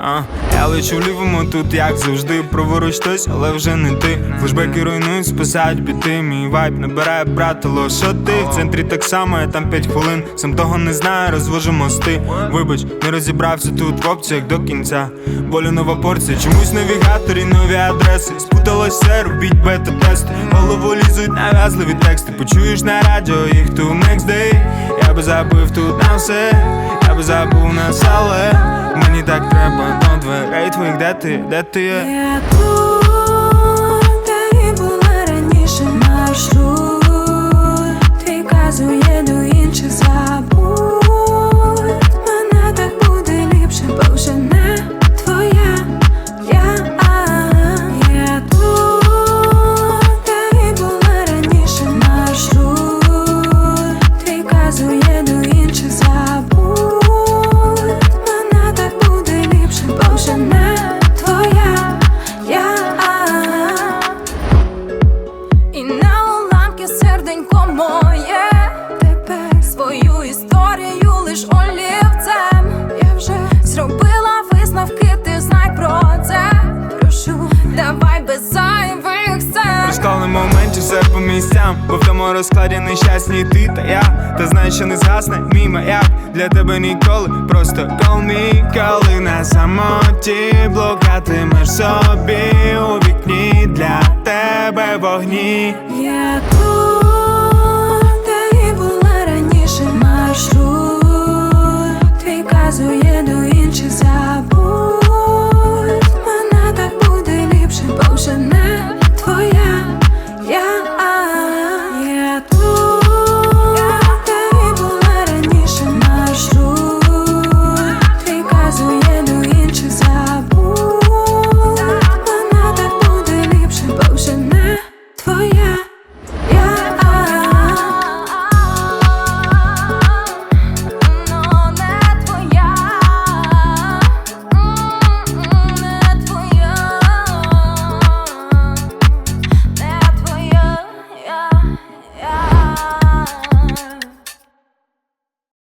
А, я лечу в лівому тут, як завжди, праворуч хтось, але вже не ти. Флешбеки руйнують, спасають біти. Мій вайб набирає братило. Що ти? В центрі так само, я там 5 хвилин. Сам того не знаю, розвожу мости. Вибач, не розібрався тут в опціях до кінця. Болю нова порція, чомусь навігаторі, нові адреси. Спуталось все, робіть бета-тести. Голову лізуть нав'язливі тексти. Почуєш на радіо їх ту next day забив тут на все, я би забув на але мені так треба до дверей твоїх, де ти, де ти? Я тут, де і була моє. Тепер свою історію лиш олівцем. Я вже зробила висновки, Розклали моменті все по місцям, бо в тому розкладі нещасні ти та я. Та знаєш, що не згасне мій маяк для тебе ніколи. Просто call коли на самоті блукатимеш собі у вікні для тебе вогні. Я тут, де і була раніше маршрут